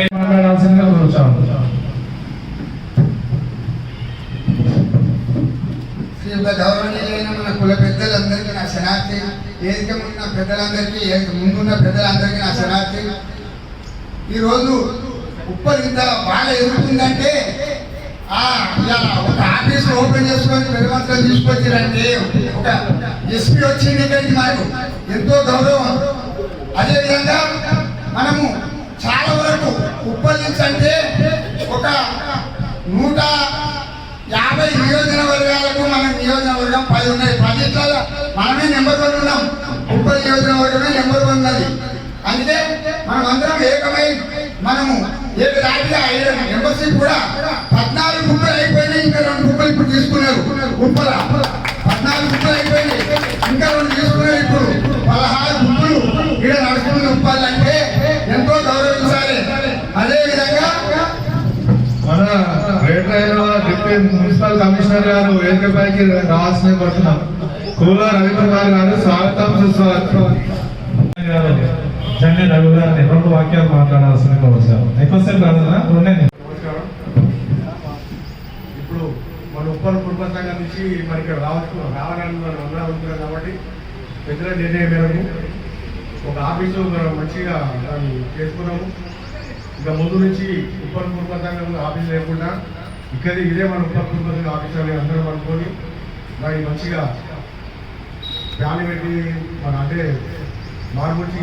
సఖీ మాట్లాడాల్సిందిగా కూర్చోండి గౌరవనీయులైన మన కుల పెద్దలందరికీ నా శనార్థి పెద్దలందరికీ ముందున్న పెద్దలందరికీ నా శనార్థి ఈరోజు ఇంత బాగా ఎదుగుతుందంటే ఆ ఒక ఆఫీస్ ఓపెన్ చేసుకొని పెద్దమంత్రం తీసుకొచ్చారంటే ఒక ఎస్పీ వచ్చింది ఇక్కడికి మనకు ఎంతో గౌరవం. అదేవిధంగా మనము చాలా వరకు ఉప్పల్ అంటే ఒక నూట యాభై నియోజకవర్గాలకు మన నియోజకవర్గం పది ఉన్నాయి. పదిట్ల మనమే నెంబర్ వన్ ఉన్నాం. ముప్పై నియోజకవర్గమే నెంబర్ వన్ ఉన్నది. అందుకే మనమందరం ఏకమై మనము ఏ రాజుగా ఐదు హైదరాబాద్ డిప్యూటీ మున్సిపల్ కమిషనర్ గారు వేదికపైకి రావాల్సిన కోరుతున్నాం. కూల రవికుమార్ గారు స్వాగతం సుస్వాగతం. రవి గారిని రెండు వాక్యాలు మాట్లాడాల్సిన కోరుతాం ఎక్కువసేపు రెండే ఇప్పుడు మన ఉప్పల్ కుటుంబ సంఘం నుంచి మరి ఇక్కడ రావచ్చు రావాలని మనం అందరం కాబట్టి పెద్దల నిర్ణయం మేరకు ఒక ఆఫీసు మనం మంచిగా దాన్ని చేసుకున్నాము. ఇంకా ముందు నుంచి ఉప్పల్ కుటుంబ సంఘం ఆఫీస్ లేకుండా ఇక్కడ ఇదే మన ఉప్పల్ కుటుంబ ఆఫీస్ అందరం అనుకొని మరి మంచిగా ఫ్యామిలీ పెట్టి మన అంటే మార్పుడిచి